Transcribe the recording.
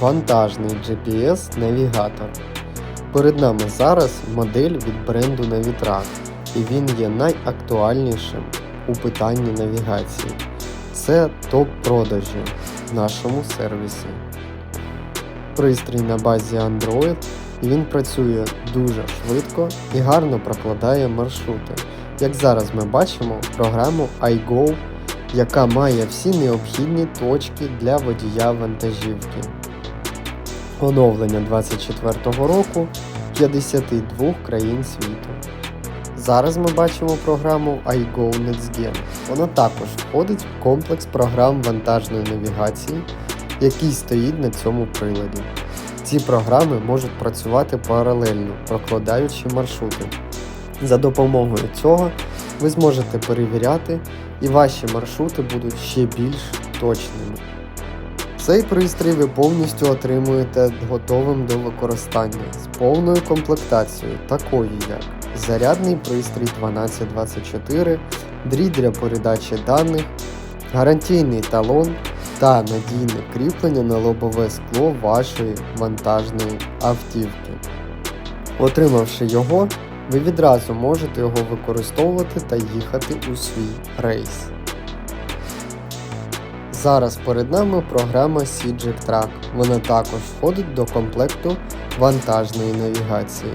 вантажний GPS-навігатор. Перед нами зараз модель від бренду Navitrack, і він є найактуальнішим у питанні навігації. Це топ продажі в нашому сервісі. Пристрій на базі Android і він працює дуже швидко і гарно прокладає маршрути. Як зараз ми бачимо програму iGo, яка має всі необхідні точки для водія вантажівки. Оновлення 2024 року 52 країн світу. Зараз ми бачимо програму iGo NextGen. Вона також входить в комплекс програм вантажної навігації, який стоїть на цьому приладі. Ці програми можуть працювати паралельно, прокладаючи маршрути. За допомогою цього ви зможете перевіряти і ваші маршрути будуть ще більш точними. Цей пристрій ви повністю отримуєте готовим до використання з повною комплектацією, такою як зарядний пристрій 1224, дріт для передачі даних, гарантійний талон та надійне кріплення на лобове скло вашої вантажної автівки. Отримавши його, ви відразу можете його використовувати та їхати у свій рейс. Зараз перед нами програма Трак. Вона також входить до комплекту вантажної навігації.